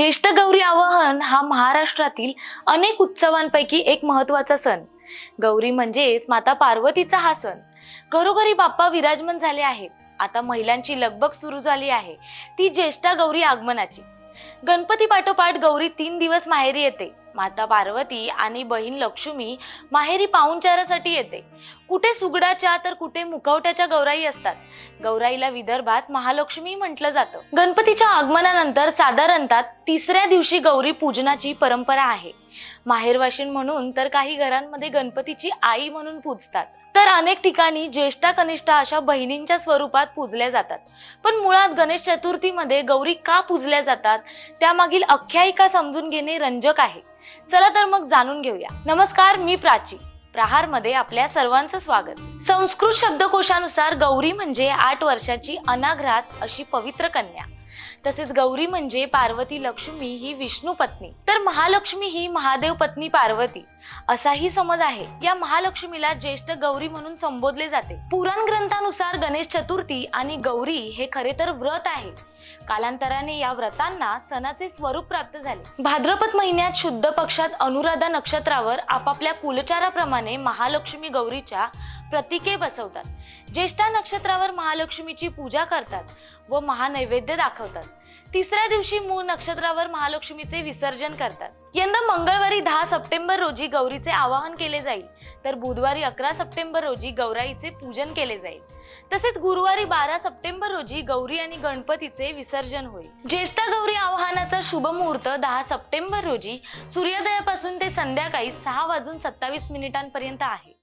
ज्येष्ठ गौरी आवाहन हा महाराष्ट्रातील अनेक उत्सवांपैकी एक महत्त्वाचा सण. गौरी म्हणजेच माता पार्वतीचा हा सण. घरोघरी बाप्पा विराजमान झाले आहेत. आता महिलांची लगबग सुरू झाली आहे. ती ज्येष्ठा गौरी आगमनाची. गणपती पाठोपाठ गौरी तीन दिवस माहेरी येते. माता पार्वती आणि बहीण लक्ष्मी माहेरी पाहुणचारासाठी येते. कुठे सुगडाच्या तर कुठे मुखवट्याच्या गौराई असतात. गौराईला विदर्भात महालक्ष्मी म्हटलं जातं. गणपतीच्या आगमनानंतर साधारणतः तिसऱ्या दिवशी गौरी पूजनाची परंपरा आहे. माहेरवाशीण म्हणून तर काही घरांमध्ये गणपतीची आई म्हणून पूजतात. तर अनेक ठिकाणी ज्येष्ठा कनिष्ठा अशा बहिणींच्या स्वरूपात पूजल्या जातात. पण मुळात गणेश चतुर्थीमध्ये गौरी का पूजल्या जातात? त्यामागील आख्यायिका समजून घेणे रंजक आहे. चला तर मग जाणून घेऊया. नमस्कार मी प्राची. प्रहारमध्ये आपल्या सर्वांचं स्वागत. संस्कृत शब्दकोशानुसार गौरी म्हणजे आठ वर्षाची अनाघ्रात अशी पवित्र कन्या. तसेच गौरी म्हणजे पार्वती लक्ष्मी ही विष्णू पत्नी. तर महालक्ष्मी ही महादेव पत्नी पार्वती. असाही समज आहे. या महालक्ष्मीला ज्येष्ठ गौरी म्हणून संबोधले जाते. पुराण ग्रंथानुसार गणेश चतुर्थी आणि गौरी हे खरे तर व्रत आहे. कालांतराने या व्रतांना सणाचे स्वरूप प्राप्त झाले. भाद्रपद महिन्यात शुद्ध पक्षात अनुराधा नक्षत्रावर आपापल्या कुलचाराप्रमाणे महालक्ष्मी गौरीच्या प्रतीके बसवतात. ज्येष्ठा नक्षत्रावर महालक्ष्मीची पूजा करतात व महानैवेद्य दाखवतात. तिसऱ्या दिवशी मूळ नक्षत्रावर महालक्ष्मीचे विसर्जन करतात. यंदा मंगळवारी दहा सप्टेंबर रोजी गौरीचे आवाहन केले जाईल. तर बुधवारी अकरा सप्टेंबर रोजी गौराईचे पूजन केले जाईल. तसेच गुरुवारी बारा सप्टेंबर रोजी गौरी आणि गणपतीचे विसर्जन होईल. ज्येष्ठा गौरी आवाहनाचा शुभ मुहूर्त दहा सप्टेंबर रोजी सूर्योदयापासून ते संध्याकाळी सहा वाजून सत्तावीस मिनिटांपर्यंत आहे.